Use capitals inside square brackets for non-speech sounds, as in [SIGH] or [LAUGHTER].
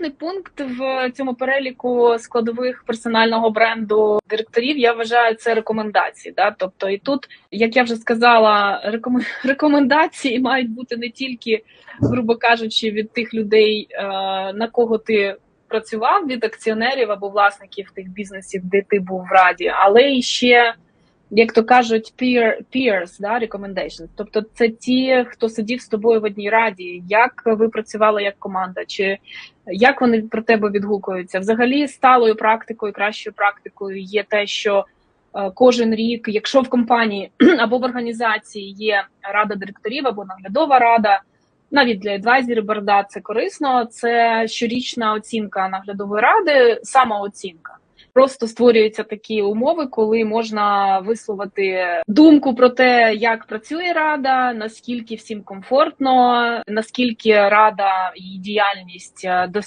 наступний пункт в цьому переліку складових персонального бренду директорів. Я вважаю це рекомендації. Да? Тобто, і тут, як я вже сказала, рекомен- [LAUGHS] рекомендації мають бути не тільки, грубо кажучи, від тих людей, е, на кого ти працював, від акціонерів або власників тих бізнесів, де ти був в раді, але і ще. Як то кажуть, peer, peers, да, recommendations. Тобто це ті, хто сидів з тобою в одній раді, як ви працювали як команда, чи як вони про тебе відгукуються? Взагалі, сталою практикою, кращою практикою є те, що е, кожен рік, якщо в компанії [CLEARS THROAT] або в організації є рада директорів або наглядова рада, навіть для адвайзерів борда це корисно. Це щорічна оцінка наглядової ради, самооцінка. Просто створюються такі умови, коли можна висловити думку про те, як працює рада, наскільки всім комфортно, наскільки рада і діяльність е, досягає